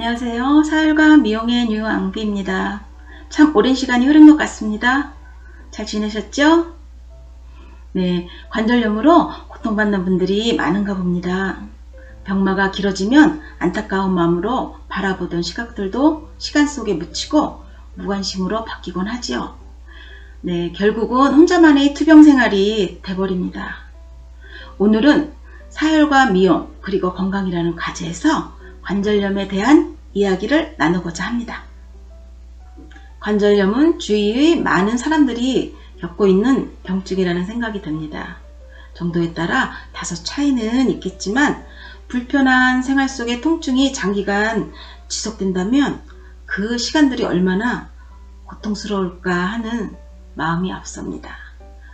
안녕하세요. 사혈과 미용의 뉴앙비입니다. 참 오랜 시간이 흐른 것 같습니다. 잘 지내셨죠? 네, 관절염으로 고통받는 분들이 많은가 봅니다. 병마가 길어지면 안타까운 마음으로 바라보던 시각들도 시간 속에 묻히고 무관심으로 바뀌곤 하지요. 네, 결국은 혼자만의 투병 생활이 돼버립니다. 오늘은 사혈과 미용 그리고 건강이라는 과제에서 관절염에 대한 이야기를 나누고자 합니다. 관절염은 주위의 많은 사람들이 겪고 있는 병증이라는 생각이 듭니다. 정도에 따라 다소 차이는 있겠지만 불편한 생활 속의 통증이 장기간 지속된다면 그 시간들이 얼마나 고통스러울까 하는 마음이 앞섭니다.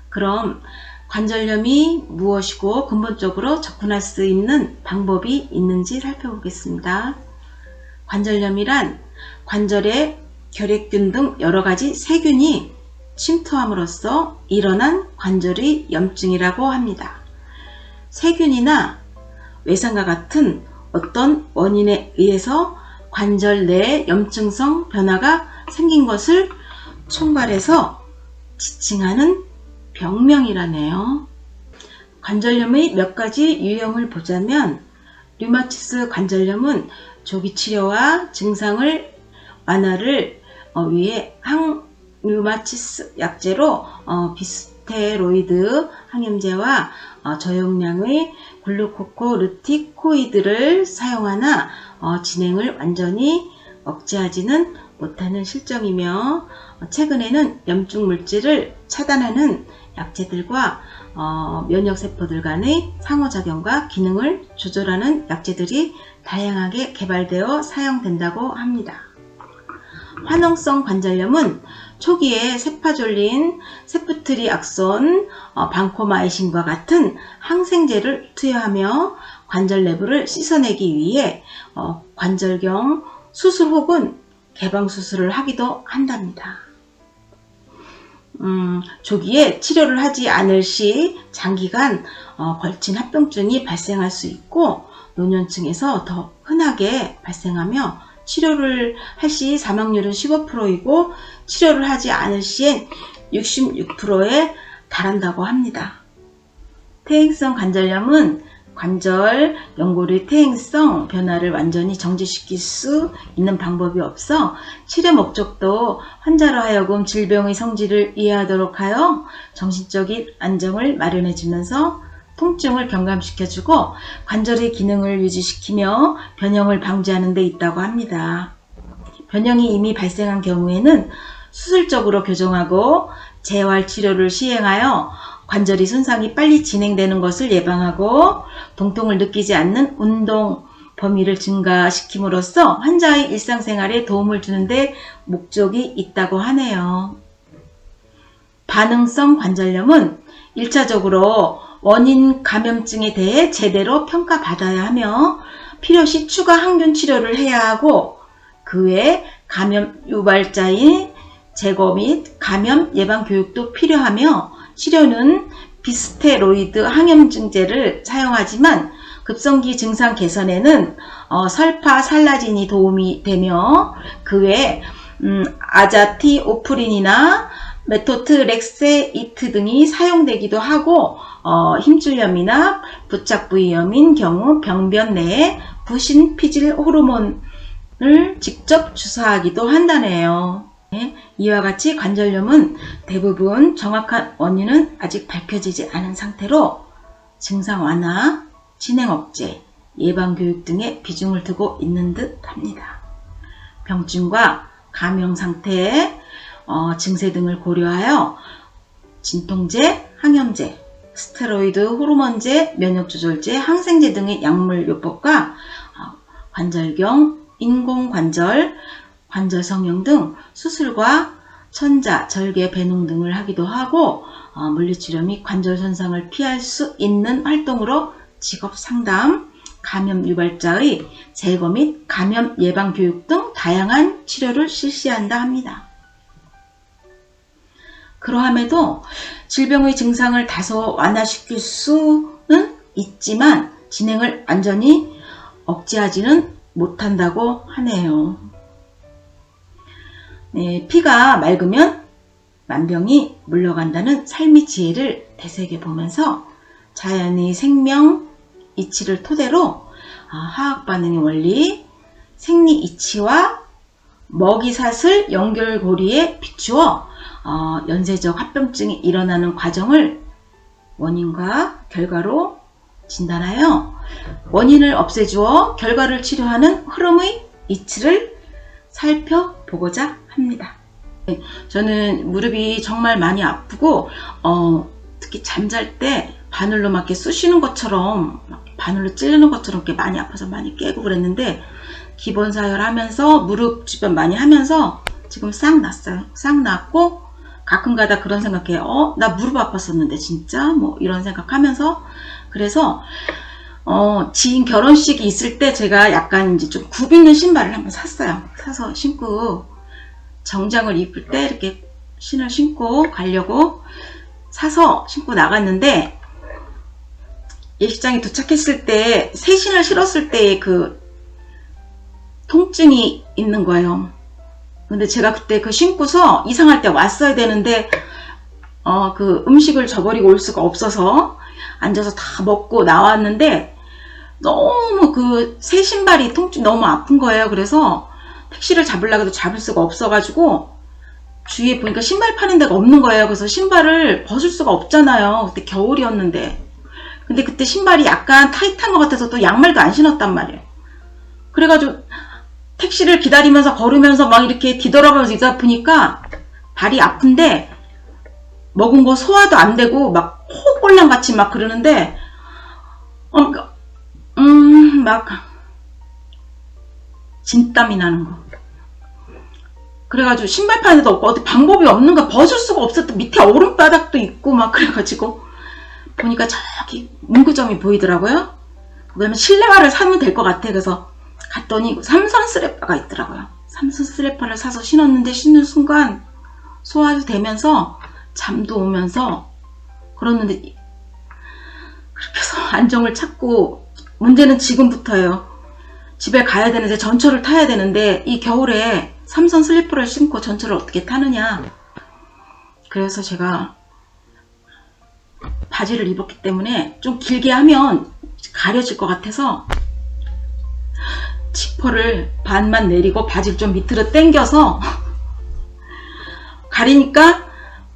그럼 관절염이 무엇이고 근본적으로 접근할 수 있는 방법이 있는지 살펴보겠습니다. 관절염이란 관절에 결핵균 등 여러 가지 세균이 침투함으로써 일어난 관절의 염증이라고 합니다. 세균이나 외상과 같은 어떤 원인에 의해서 관절 내 염증성 변화가 생긴 것을 총괄해서 지칭하는 병명이라네요. 관절염의 몇 가지 유형을 보자면 류마티스 관절염은 조기 치료와 증상을 완화를 어, 위해 항류마티스 약제로 어, 비스테로이드 항염제와 어, 저용량의 글루코코르티코이드를 사용하나 어, 진행을 완전히 억제하지는 못하는 실정이며 어, 최근에는 염증 물질을 차단하는 약제들과 어, 면역세포들 간의 상호작용과 기능을 조절하는 약제들이 다양하게 개발되어 사용된다고 합니다. 화농성 관절염은 초기에 세파졸린, 세프트리 악손, 어, 방코마이신과 같은 항생제를 투여하며 관절 내부를 씻어내기 위해 어, 관절경 수술 혹은 개방 수술을 하기도 한답니다. 음, 조기에 치료를 하지 않을 시 장기간 어, 걸친 합병증이 발생할 수 있고 노년층에서 더 흔하게 발생하며 치료를 할 시 사망률은 15%이고 치료를 하지 않을 시엔 66%에 달한다고 합니다. 퇴행성 관절염은 관절 연골의 퇴행성 변화를 완전히 정지시킬 수 있는 방법이 없어 치료 목적도 환자로 하여금 질병의 성질을 이해하도록 하여 정신적인 안정을 마련해 주면서 통증을 경감시켜주고 관절의 기능을 유지시키며 변형을 방지하는 데 있다고 합니다. 변형이 이미 발생한 경우에는 수술적으로 교정하고 재활 치료를 시행하여 관절이 손상이 빨리 진행되는 것을 예방하고 통통을 느끼지 않는 운동 범위를 증가시킴으로써 환자의 일상생활에 도움을 주는데 목적이 있다고 하네요. 반응성 관절염은 1차적으로 원인 감염증에 대해 제대로 평가받아야 하며 필요시 추가 항균 치료를 해야 하고 그 외 감염 유발자인 제거 및 감염 예방 교육도 필요하며 치료는 비스테로이드 항염증제를 사용하지만 급성기 증상 개선에는 어, 설파 살라진이 도움이 되며 그외 음, 아자티 오프린이나 메토트 렉세이트 등이 사용되기도 하고 어, 힘줄염이나 부착 부위염인 경우 병변 내에 부신 피질 호르몬을 직접 주사하기도 한다네요. 네, 이와 같이 관절염은 대부분 정확한 원인은 아직 밝혀지지 않은 상태로 증상 완화, 진행 억제, 예방 교육 등에 비중을 두고 있는 듯 합니다. 병증과 감염 상태, 어, 증세 등을 고려하여 진통제, 항염제, 스테로이드, 호르몬제, 면역조절제, 항생제 등의 약물 요법과 어, 관절경, 인공관절, 관절 성형 등 수술과 천자, 절개, 배농 등을 하기도 하고 어, 물리치료 및 관절 손상을 피할 수 있는 활동으로 직업 상담, 감염 유발자의 제거 및 감염 예방 교육 등 다양한 치료를 실시한다 합니다. 그러함에도 질병의 증상을 다소 완화시킬 수는 있지만 진행을 완전히 억제하지는 못한다고 하네요. 네, 피가 맑으면 만병이 물러간다는 삶의 지혜를 되새겨 보면서 자연의 생명 이치를 토대로 아, 화학 반응의 원리, 생리 이치와 먹이 사슬 연결고리에 비추어 어, 연쇄적 합병증이 일어나는 과정을 원인과 결과로 진단하여 원인을 없애주어 결과를 치료하는 흐름의 이치를 살펴보고자 합니다. 네, 저는 무릎이 정말 많이 아프고 어, 특히 잠잘 때 바늘로 막 이렇게 쑤시는 것처럼 막 바늘로 찌르는 것처럼 이렇게 많이 아파서 많이 깨고 그랬는데 기본 사열하면서 무릎 주변 많이 하면서 지금 싹 났어요. 싹 났고 가끔가다 그런 생각해요. 어, 나 무릎 아팠었는데 진짜 뭐 이런 생각하면서 그래서 어, 지인 결혼식이 있을 때 제가 약간 이제 좀굽 있는 신발을 한번 샀어요. 사서 신고 정장을 입을 때 이렇게 신을 신고 가려고 사서 신고 나갔는데 예식장에 도착했을 때 새 신을 신었을 때의 그 통증이 있는 거예요. 근데 제가 그때 그 신고서 이상할 때 왔어야 되는데 어, 그 음식을 저버리고 올 수가 없어서 앉아서 다 먹고 나왔는데 너무 그 새 신발이 통증 너무 아픈 거예요. 그래서 택시를 잡으려고 해도 잡을 수가 없어가지고 주위에 보니까 신발 파는 데가 없는 거예요. 그래서 신발을 벗을 수가 없잖아요. 그때 겨울이었는데. 근데 그때 신발이 약간 타이트한 것 같아서 또 양말도 안 신었단 말이에요. 그래가지고 택시를 기다리면서 걸으면서 막 이렇게 뒤돌아보면서 있다 보니까 발이 아픈데 먹은 거 소화도 안 되고 막 호골랑 같이 막 그러는데 어, 음, 막 진땀이 나는 거. 그래가지고 신발 파는 데도 없고 어디 방법이 없는가 벗을 수가 없었던 밑에 오른바닥도 있고 막 그래가지고 보니까 저기 문구점이 보이더라고요. 그러면 실내화를 사면 될 것 같아. 그래서 갔더니 삼선 스레퍼가 있더라고요. 삼선 스레퍼를 사서 신었는데 신는 순간 소화도 되면서 잠도 오면서 그러는데 그렇게 해서 안정을 찾고 문제는 지금부터예요. 집에 가야 되는데 전철을 타야 되는데 이 겨울에 삼선 슬리퍼를 신고 전철을 어떻게 타느냐. 그래서 제가 바지를 입었기 때문에 좀 길게 하면 가려질 것 같아서 지퍼를 반만 내리고 바지를 좀 밑으로 당겨서 가리니까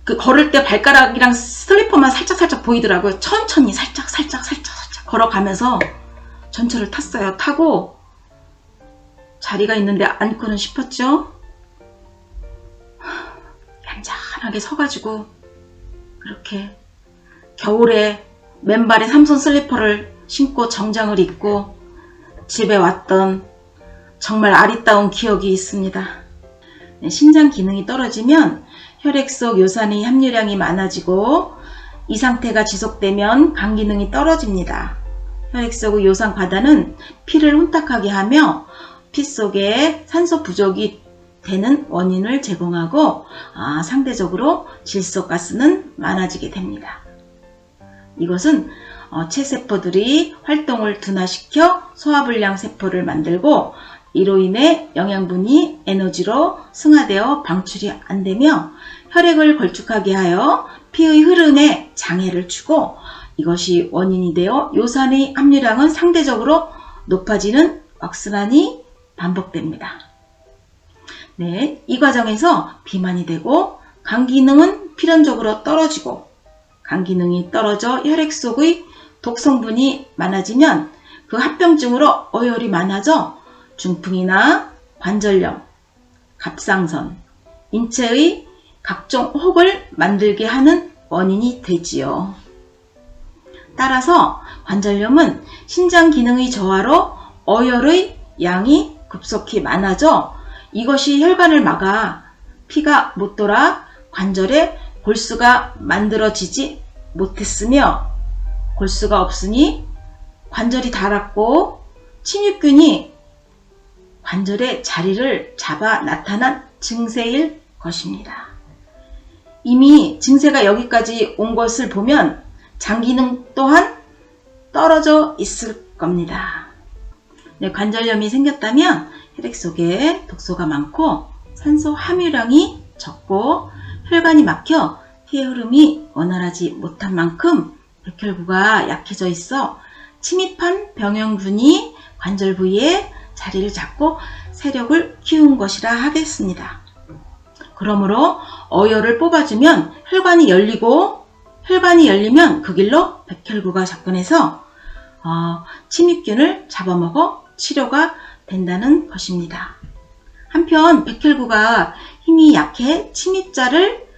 그 걸을 때 발가락이랑 슬리퍼만 살짝살짝 보이더라고요. 천천히 살짝 살짝 살짝 살짝 걸어가면서 전철을 탔어요. 타고 자리가 있는데 앉고는 싶었죠. 얌전하게 서가지고 그렇게 겨울에 맨발에 삼선 슬리퍼를 신고 정장을 입고 집에 왔던 정말 아리따운 기억이 있습니다. 네, 심장 기능이 떨어지면 혈액 속 요산의 함유량이 많아지고 이 상태가 지속되면 간 기능이 떨어집니다. 혈액 속의 요산 과다는 피를 혼탁하게 하며 피 속에 산소 부족이 되는 원인을 제공하고 아, 상대적으로 질소가스는 많아지게 됩니다. 이것은 어, 체세포들이 활동을 둔화시켜 소화불량 세포를 만들고 이로 인해 영양분이 에너지로 승화되어 방출이 안 되며 혈액을 걸쭉하게 하여 피의 흐름에 장애를 주고 이것이 원인이 되어 요산의 함유량은 상대적으로 높아지는 악순환이 반복됩니다. 네, 이 과정에서 비만이 되고 간 기능은 필연적으로 떨어지고 간 기능이 떨어져 혈액 속의 독성분이 많아지면 그 합병증으로 어혈이 많아져 중풍이나 관절염, 갑상선, 인체의 각종 혹을 만들게 하는 원인이 되지요. 따라서 관절염은 신장 기능의 저하로 어혈의 양이 급속히 많아져 이것이 혈관을 막아 피가 못 돌아 관절에 골수가 만들어지지 못했으며 골수가 없으니 관절이 닳았고 침입균이 관절의 자리를 잡아 나타난 증세일 것입니다. 이미 증세가 여기까지 온 것을 보면 장 기능 또한 떨어져 있을 겁니다. 네, 관절염이 생겼다면 혈액 속에 독소가 많고 산소 함유량이 적고 혈관이 막혀 피의 흐름이 원활하지 못한 만큼 백혈구가 약해져 있어 침입한 병형균이 관절 부위에 자리를 잡고 세력을 키운 것이라 하겠습니다. 그러므로 어혈을 뽑아주면 혈관이 열리고 혈관이 열리면 그 길로 백혈구가 접근해서 어, 침입균을 잡아먹어 치료가 된다는 것입니다. 한편 백혈구가 힘이 약해 침입자를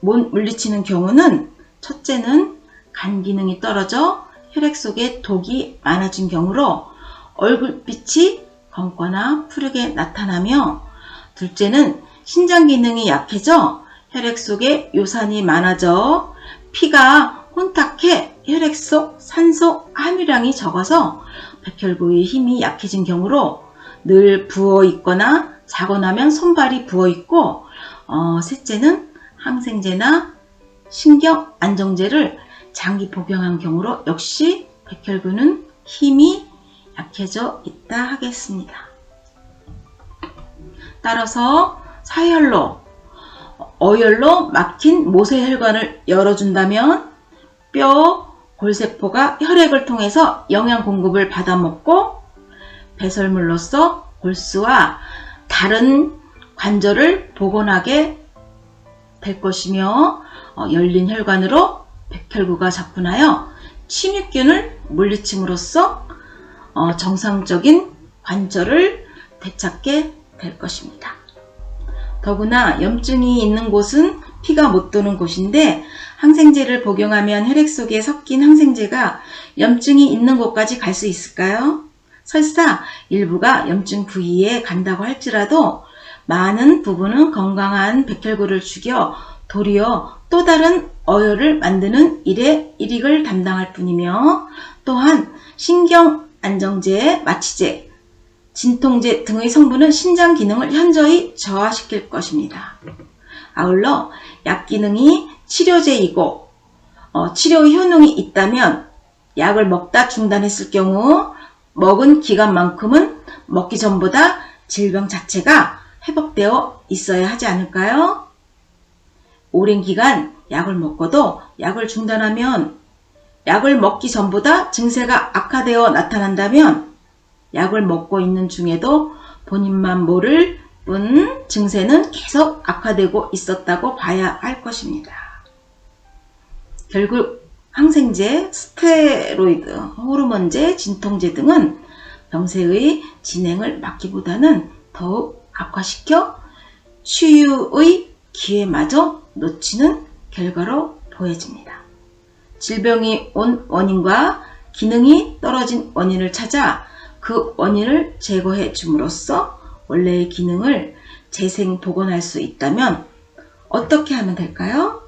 못 물리치는 경우는 첫째는 간 기능이 떨어져 혈액 속에 독이 많아진 경우로 얼굴빛이 검거나 푸르게 나타나며 둘째는 신장 기능이 약해져 혈액 속에 요산이 많아져 피가 혼탁해 혈액 속 산소 함유량이 적어서 백혈구의 힘이 약해진 경우로 늘 부어 있거나 자고 나면 손발이 부어 있고 어, 셋째는 항생제나 신경 안정제를 장기 복용한 경우로 역시 백혈구는 힘이 약해져 있다 하겠습니다. 따라서 사혈로 어혈로 막힌 모세혈관을 열어준다면 뼈, 골세포가 혈액을 통해서 영양 공급을 받아먹고 배설물로서 골수와 다른 관절을 복원하게 될 것이며 어, 열린 혈관으로 백혈구가 접근하여 침입균을 물리침으로써 어, 정상적인 관절을 되찾게 될 것입니다. 더구나 염증이 있는 곳은 피가 못 도는 곳인데 항생제를 복용하면 혈액 속에 섞인 항생제가 염증이 있는 곳까지 갈 수 있을까요? 설사 일부가 염증 부위에 간다고 할지라도 많은 부분은 건강한 백혈구를 죽여 도리어 또 다른 어혈을 만드는 일에 일익을 담당할 뿐이며 또한 신경 안정제, 마취제, 진통제 등의 성분은 신장 기능을 현저히 저하시킬 것입니다. 아울러 약 기능이 치료제이고 어, 치료 효능이 있다면 약을 먹다 중단했을 경우 먹은 기간만큼은 먹기 전보다 질병 자체가 회복되어 있어야 하지 않을까요? 오랜 기간 약을 먹고도 약을 중단하면 약을 먹기 전보다 증세가 악화되어 나타난다면 약을 먹고 있는 중에도 본인만 모를 뿐 증세는 계속 악화되고 있었다고 봐야 할 것입니다. 결국 항생제, 스테로이드, 호르몬제, 진통제 등은 병세의 진행을 막기보다는 더욱 악화시켜 치유의 기회마저 놓치는 결과로 보여집니다. 질병이 온 원인과 기능이 떨어진 원인을 찾아 그 원인을 제거해 줌으로써 원래의 기능을 재생 복원할 수 있다면 어떻게 하면 될까요?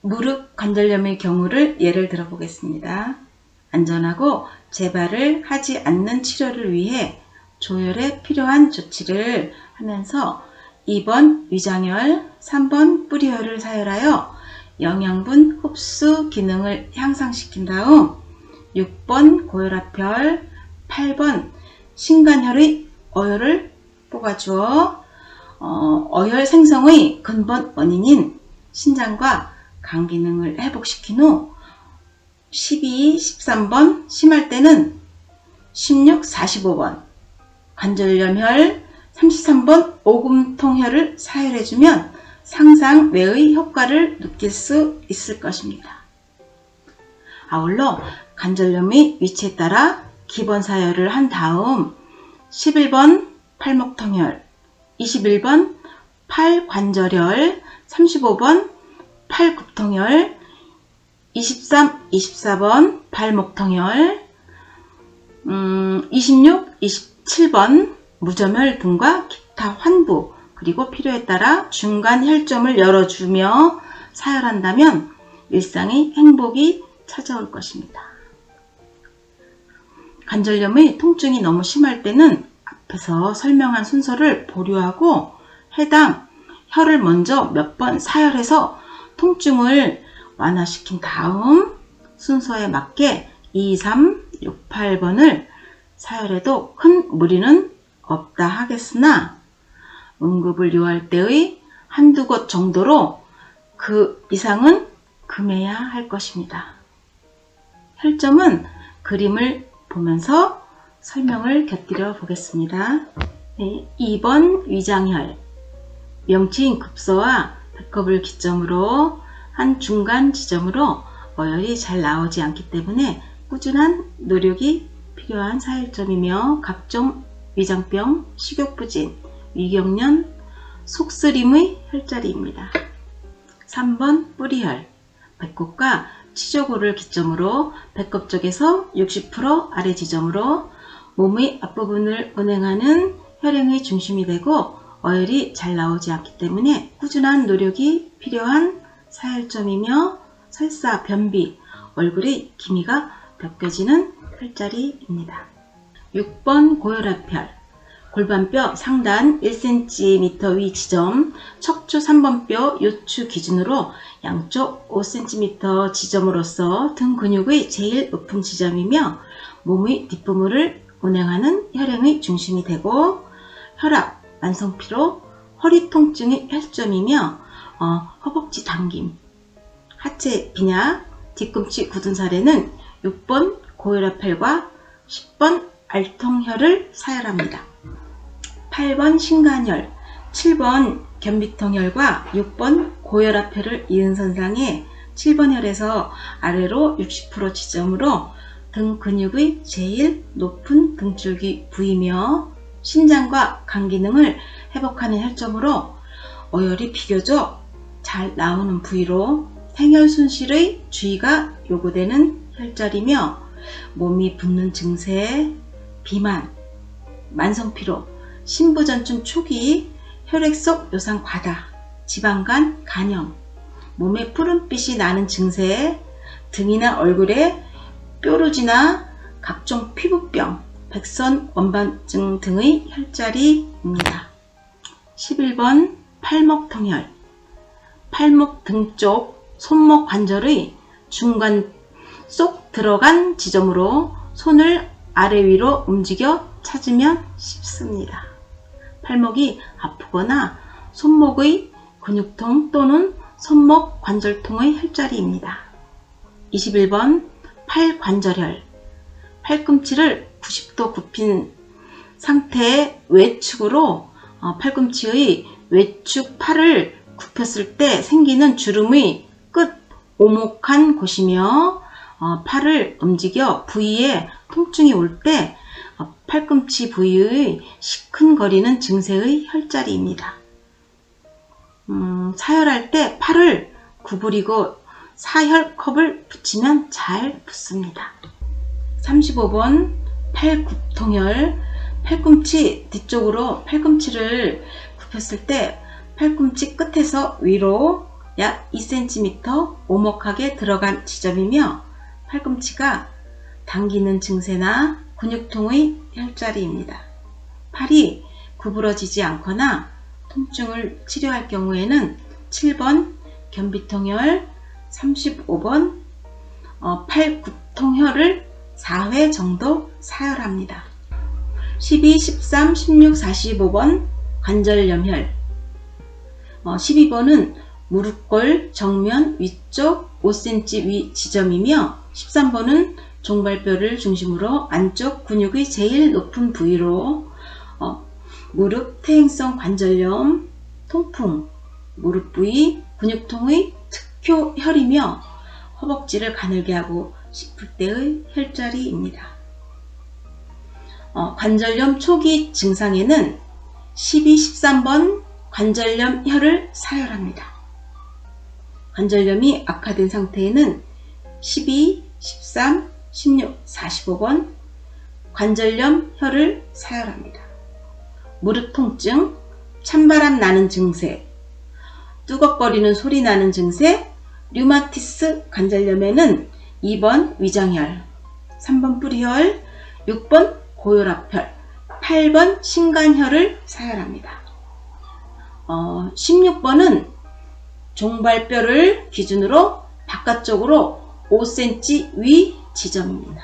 무릎 관절염의 경우를 예를 들어 보겠습니다. 안전하고 재발을 하지 않는 치료를 위해 조혈에 필요한 조치를 하면서 2번 위장혈, 3번 뿌리혈을 사혈하여 영양분 흡수 기능을 향상시킨 다음 6번 고혈압혈, 8번 신간혈의 어혈을 뽑아주어 어, 혈 생성의 근본 원인인 신장과 간 기능을 회복시킨 후 12, 13번 심할 때는 16, 45번 관절염혈 33번 오금통혈을 사혈해주면 상상 외의 효과를 느낄 수 있을 것입니다. 아울러 관절염의 위치에 따라 기본 사혈을 한 다음 11번 팔목통혈, 21번 팔관절혈, 35번 팔굽통혈, 23, 24번 발목통혈, 음, 26, 27번 무점혈 등과 기타 환부 그리고 필요에 따라 중간 혈점을 열어주며 사혈한다면 일상의 행복이 찾아올 것입니다. 관절염의 통증이 너무 심할 때는 앞에서 설명한 순서를 보류하고 해당 혈을 먼저 몇 번 사혈해서 통증을 완화시킨 다음 순서에 맞게 2, 3, 6, 8번을 사열에도 큰 무리는 없다 하겠으나 응급을 요할 때의 한두 곳 정도로 그 이상은 금해야 할 것입니다. 혈점은 그림을 보면서 설명을 곁들여 보겠습니다. 네, 2번 위장혈 명치인 급소와 배꼽을 기점으로 한 중간 지점으로 어혈이 잘 나오지 않기 때문에 꾸준한 노력이 필요한 사혈점이며 각종 위장병, 식욕부진, 위경련, 속쓰림의 혈자리입니다. 3번 뿌리혈 배꼽과 치조골을 기점으로 배꼽 쪽에서 60% 아래 지점으로 몸의 앞부분을 운행하는 혈행의 중심이 되고 어혈이 잘 나오지 않기 때문에 꾸준한 노력이 필요한 사혈점이며 설사, 변비, 얼굴의 기미가 벗겨지는 혈자리입니다. 6번 고혈압혈 골반뼈 상단 1cm 위 지점, 척추 3번 뼈 요추 기준으로 양쪽 5cm 지점으로서 등 근육의 제일 높은 지점이며 몸의 뒷부분을 운행하는 혈행의 중심이 되고 혈압, 만성피로, 허리 통증의 혈점이며 어, 허벅지 당김, 하체 빈약, 뒤꿈치 굳은 살에는 6번 고혈압혈과 10번 알통혈을 사열합니다. 8번 신간혈, 7번 견비통혈과 6번 고혈압혈을 이은 선상에 7번 혈에서 아래로 60% 지점으로 등 근육의 제일 높은 등줄기 부위며 신장과 간 기능을 회복하는 혈점으로 어혈이 비교적 잘 나오는 부위로 생혈 손실의 주의가 요구되는 혈자리며 몸이 붓는 증세, 비만, 만성 피로, 신부전증 초기, 혈액 속 요산 과다, 지방간 간염, 몸에 푸른빛이 나는 증세, 등이나 얼굴에 뾰루지나 각종 피부병, 백선 원반증 등의 혈자리입니다. 11번 팔목 통혈 팔목 등쪽 손목 관절의 중간 쏙 들어간 지점으로 손을 아래 위로 움직여 찾으면 쉽습니다. 팔목이 아프거나 손목의 근육통 또는 손목 관절통의 혈자리입니다. 21번 팔관절혈 팔꿈치를 90도 굽힌 상태의 외축으로 어, 팔꿈치의 외축 팔을 굽혔을 때 생기는 주름의 끝 오목한 곳이며 어, 팔을 움직여 부위에 통증이 올때 어, 팔꿈치 부위의 시큰거리는 증세의 혈자리입니다. 음, 사혈할 때 팔을 구부리고 사혈컵을 붙이면 잘 붙습니다. 35번 팔굽통혈 팔꿈치 뒤쪽으로 팔꿈치를 굽혔을 때 팔꿈치 끝에서 위로 약 2cm 오목하게 들어간 지점이며 팔꿈치가 당기는 증세나 근육통의 혈자리입니다. 팔이 구부러지지 않거나 통증을 치료할 경우에는 7번 견비통혈, 35번 어, 팔굽통혈을 4회 정도 사열합니다. 12, 13, 16, 45번 관절염혈 어, 12번은 무릎골 정면 위쪽 5cm 위 지점이며 13번은 종발뼈를 중심으로 안쪽 근육의 제일 높은 부위로 어, 무릎 퇴행성 관절염, 통풍, 무릎 부위 근육통의 특효 혈이며 허벅지를 가늘게 하고 싶을 때의 혈자리입니다. 어, 관절염 초기 증상에는 12, 13번 관절염 혈을 사열합니다. 관절염이 악화된 상태에는 12, 13, 16, 45번 관절염 혈을 사열합니다. 무릎 통증, 찬바람 나는 증세, 뚜걱거리는 소리 나는 증세, 류마티스 관절염에는 2번 위장혈, 3번 뿌리혈, 6번 고혈압혈, 8번 신간혈을 사열합니다. 어, 16번은 종발뼈를 기준으로 바깥쪽으로 5cm 위 지점입니다.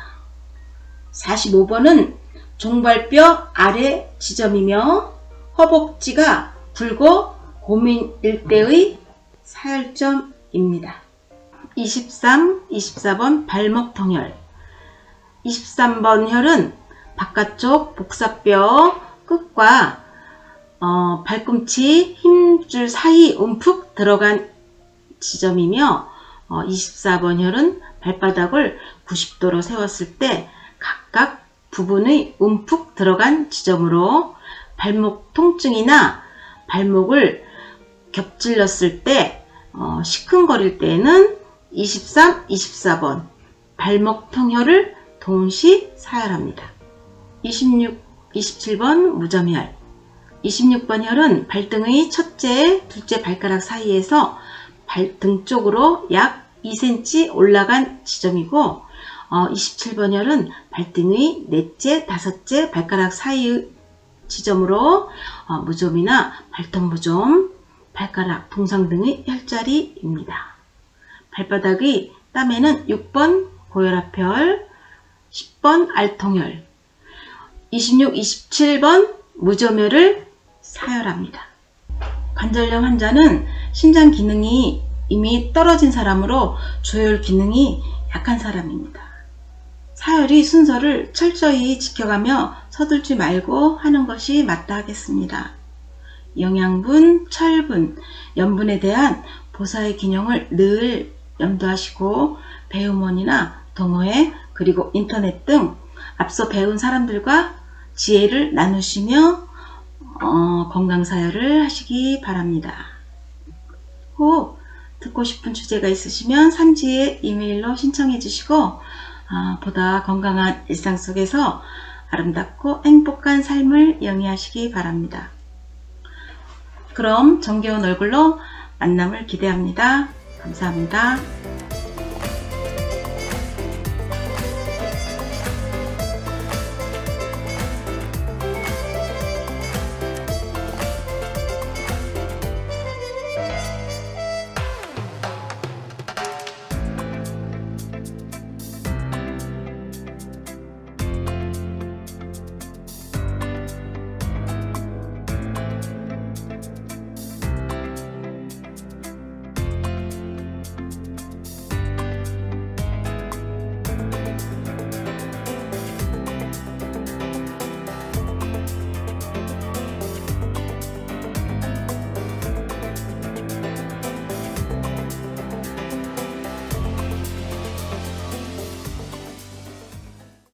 45번은 종발뼈 아래 지점이며 허벅지가 굵고 고민 일대의 사혈점입니다. 23, 24번 발목 통혈 23번 혈은 바깥쪽 복사뼈 끝과 어, 발꿈치 힘줄 사이 움푹 들어간 지점이며 어, 24번 혈은 발바닥을 90도로 세웠을 때 각각 부분의 움푹 들어간 지점으로 발목 통증이나 발목을 겹질렀을 때 어, 시큰거릴 때에는 23, 24번 발목 통혈을 동시 사혈합니다. 26, 27번 무점혈 26번 혈은 발등의 첫째, 둘째 발가락 사이에서 발등 쪽으로 약 2cm 올라간 지점이고 어, 27번 혈은 발등의 넷째, 다섯째 발가락 사이의 지점으로 어, 무좀이나 발톱 무좀, 발가락, 동상 등의 혈자리입니다. 발바닥의 땀에는 6번 고혈압혈, 10번 알통혈, 26, 27번 무점혈을 사혈합니다. 관절염 환자는 심장 기능이 이미 떨어진 사람으로 조혈 기능이 약한 사람입니다. 사혈이 순서를 철저히 지켜가며 서둘지 말고 하는 것이 맞다 하겠습니다. 영양분, 철분, 염분에 대한 보사의 균형을 늘 염두하시고 배우원이나 동호회 그리고 인터넷 등 앞서 배운 사람들과 지혜를 나누시며 어, 건강사혈을 하시기 바랍니다. 혹 듣고 싶은 주제가 있으시면 산지에 이메일로 신청해 주시고 아, 보다 건강한 일상 속에서 아름답고 행복한 삶을 영위하시기 바랍니다. 그럼 정겨운 얼굴로 만남을 기대합니다. 감사합니다.